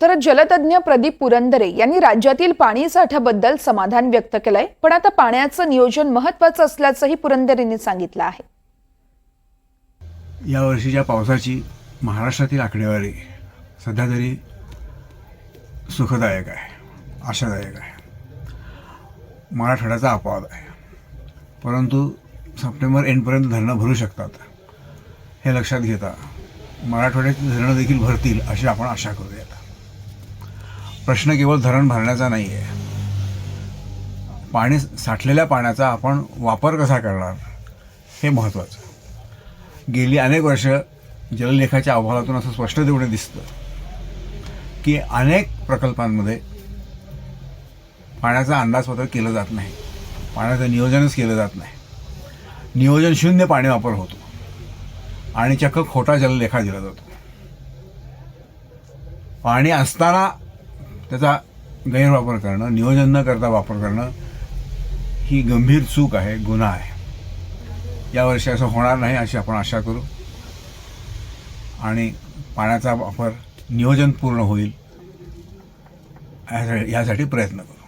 तर जलतज्ञ प्रदीप पुरंदरे यांनी राज्यातील पाणी साठ्याबद्दल समाधान व्यक्त केलंय पण आता पाण्याचं नियोजन महत्वाचं असल्याचंही पुरंदरेंनी सांगितलं आहे. या वर्षीच्या पावसाची महाराष्ट्रातील आकडेवारी सध्या तरी सुखदायक आहे आशादायक आहे. मराठवाड्याचा अपवाद आहे. परंतु सप्टेंबर एंडपर्यंत धरणं भरू शकतात हे लक्षात घेता मराठवाड्याची धरणं देखील भरतील अशी आपण आशा करूया. प्रश्न केवळ धरण भरण्याचा नाही आहे पाणी साठलेल्या पाण्याचा आपण वापर कसा करणार हे महत्त्वाचं गेली अनेक वर्ष जललेखाच्या अहवालातून असं स्पष्ट देऊन दिसतं की अनेक प्रकल्पांमध्ये पाण्याचा अंदाजपत्रक केलं जात नाही. पाण्याचं नियोजनच केलं जात नाही. नियोजन शून्य पाणी वापर होतो आणि चक्क खोटा जललेखा दिला जातो. पाणी असताना त्याचा गैरवापर करणं नियोजन न करता वापर करणं ही गंभीर चूक आहे गुन्हा आहे. यावर्षी असं होणार नाही अशी आपण आशा करू. आणि पाण्याचा वापर नियोजनपूर्ण होईल यासाठी प्रयत्न करू.